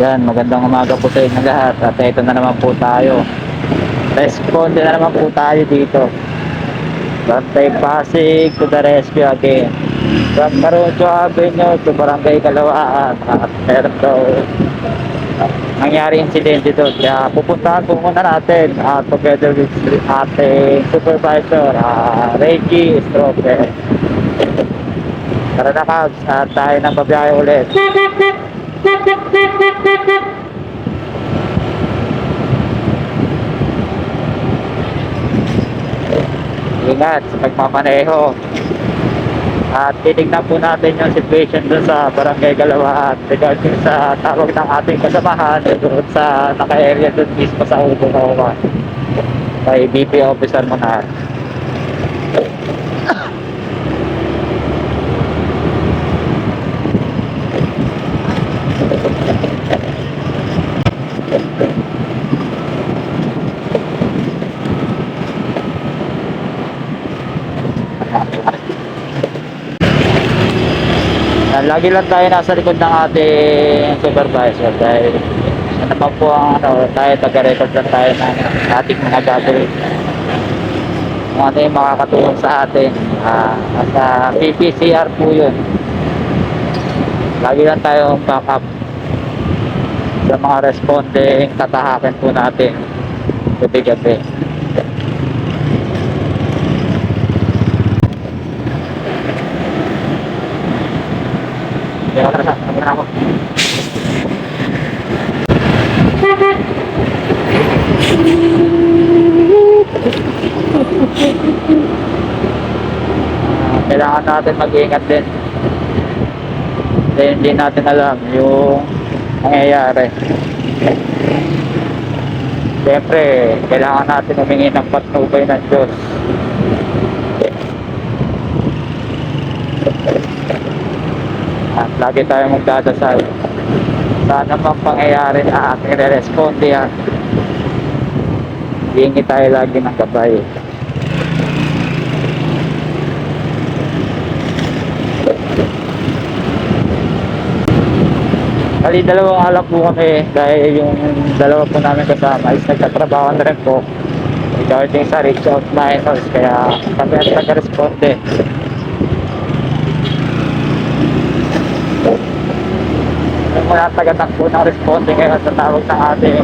Yan, magandang umaga po sa inyo lahat. At ito na naman po tayo. Responde na naman po tayo dito. Bantay Pasig to the rescue again. From Caroncho Avenue to Barangay Kalawaan. At meron daw nangyari insidente doon. Kaya pupuntahan po muna natin uh, together with ating supervisor, uh, Reggie Stroke. Tara na Kabs, at tayo ng babiyahe ulit. Ingat sa pagmamaneho. At titignan po natin yung situation doon sa Barangay Galawaan regarding sa tawag ng ating kasamahan doon sa naka-area doon mismo sa Ubo Kawa. Kay BP officer mo lagi lang tayo nasa likod ng ating supervisor dahil ano naman po ang ano, tayo taga-record lang tayo ng ating mga gagawin. Kung ano yung makakatulong sa atin. Ah, at ah, PPCR po yun. Lagi lang tayo backup sa mga responding tatahakin po natin gabi-gabi. Ako na sa ako. Ah, kailangan natin mag-iingat din. Kasi hindi natin alam yung nangyayari. Siyempre, kailangan natin humingi ng patnubay ng Diyos. Lagi tayo magdadasal. Sana mang pangyayari na ating re-responde yan. Hingi tayo lagi ng gabay. Kali dalawang alak po kami dahil yung dalawa po namin kasama is nagtatrabaho na rin po regarding sa reach out minors kaya kami ang taga-responde. Mga taga-takbo ng responde ngayon sa tawag ng ating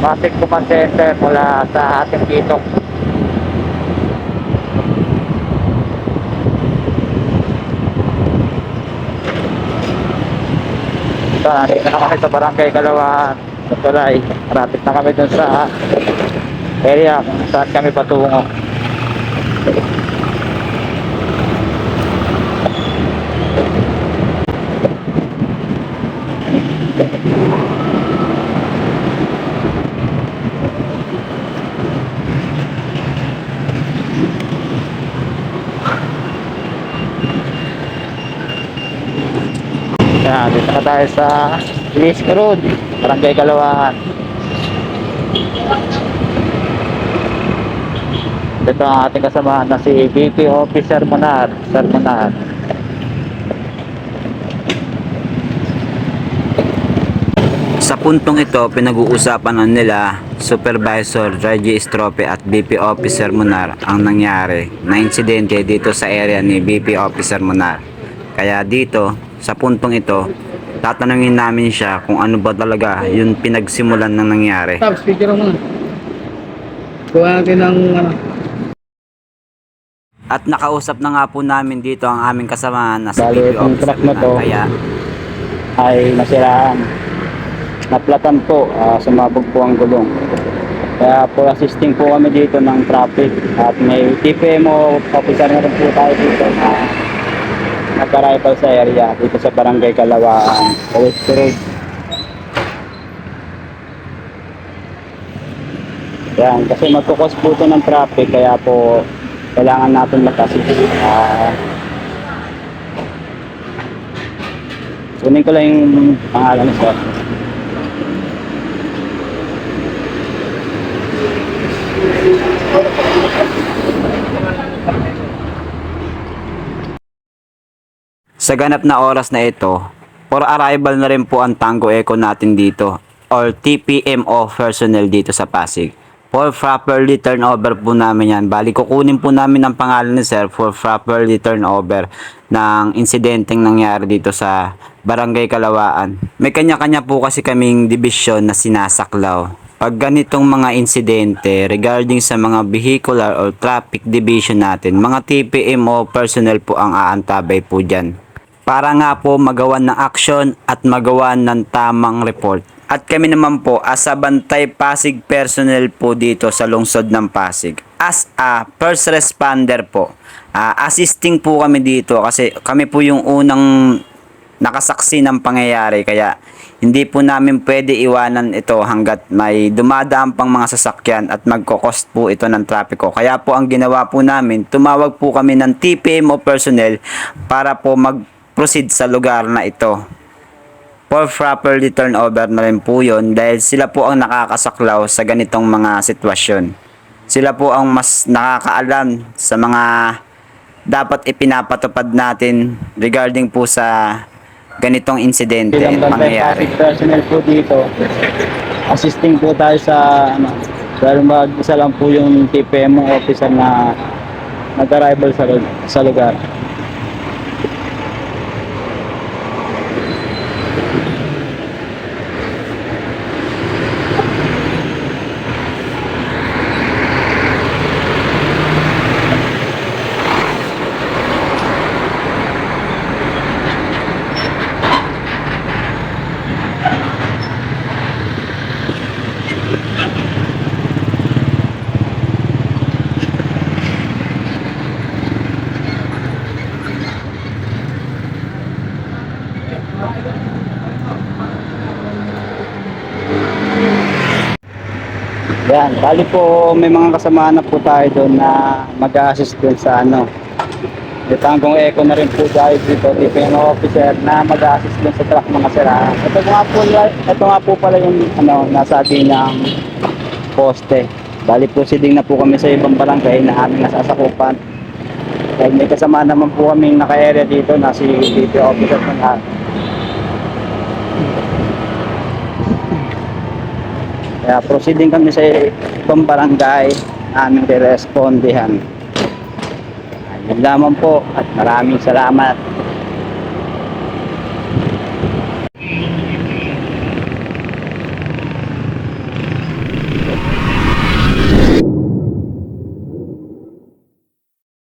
Pasig Command mula sa ating kitok. Ito, nandito na kami sa Barangay Kalawaan. Sa Tulay. Rapid na kami dun sa area kung saan kami patungo. Yan, dito na tayo sa Lisco Road, Barangay Kalawaan. Ito ang ating kasamahan na si VP Officer Monar, Sir Monar. Sa puntong ito, pinag-uusapan na nila Supervisor Reggie Estrope at BP Officer Munar ang nangyari na insidente dito sa area ni BP Officer Munar. Kaya dito, sa puntong ito, tatanungin namin siya kung ano ba talaga yung pinagsimulan ng nangyari. Stop, speaker mo na. Kuha natin ng ano. At nakausap na nga po namin dito ang aming kasama na Bali, BP itong Officer truck na to. Kaya ay nasiraan. Naplatan po, ah, sumabog po ang gulong. Kaya po assisting po kami dito ng traffic at may TPMO officer na rin po tayo dito na nag-arrival sa area dito sa Barangay Kalawaan, sa West Road. Yan, kasi magkukos po ito ng traffic kaya po kailangan natin mag-assist. Ah, kunin ko lang yung pangalan sir. Sa ganap na oras na ito, For arrival na rin po ang Tango Eco natin dito or TPMO personnel dito sa Pasig. For properly turnover po namin yan. Bali, kukunin po namin ang pangalan ni Sir for properly turnover ng insidenteng nangyari dito sa Barangay Kalawaan. May kanya-kanya po kasi kaming division na sinasaklaw. Pag ganitong mga insidente regarding sa mga vehicular or traffic division natin, mga TPMO personnel po ang aantabay po dyan para nga po magawan ng action at magawan ng tamang report. At kami naman po as a Bantay Pasig personnel po dito sa lungsod ng Pasig. As a first responder po, ah, assisting po kami dito kasi kami po yung unang nakasaksi ng pangyayari kaya hindi po namin pwede iwanan ito hanggat may dumadaan pang mga sasakyan at magkokost po ito ng trapiko. Kaya po ang ginawa po namin, tumawag po kami ng TPMO personnel para po mag-proceed sa lugar na ito. For properly turnover na rin po yun dahil sila po ang nakakasaklaw sa ganitong mga sitwasyon. Sila po ang mas nakakaalam sa mga dapat ipinapatupad natin regarding po sa ganitong insidente. Pasig personnel po dito, assisting po tayo sa ano, dahil mag-isa lang po yung TPM officer na nag-arrival sa, sa lugar. Yan, bali po may mga kasama na po tayo doon na mag-assist doon sa ano. May tanggong eco na rin po dahil dito, TPM officer na mag-assist doon sa truck mga siraan. Ito nga po, ito nga po pala yung ano, nasabi ng poste. Bali po siding na po kami sa ibang barangay na aming nasasakupan. Dahil may kasama naman po kami naka-area dito na si DP officer ng Kaya proceeding kami sa ibang barangay aming re-respondihan. Ayun lamang po at maraming salamat.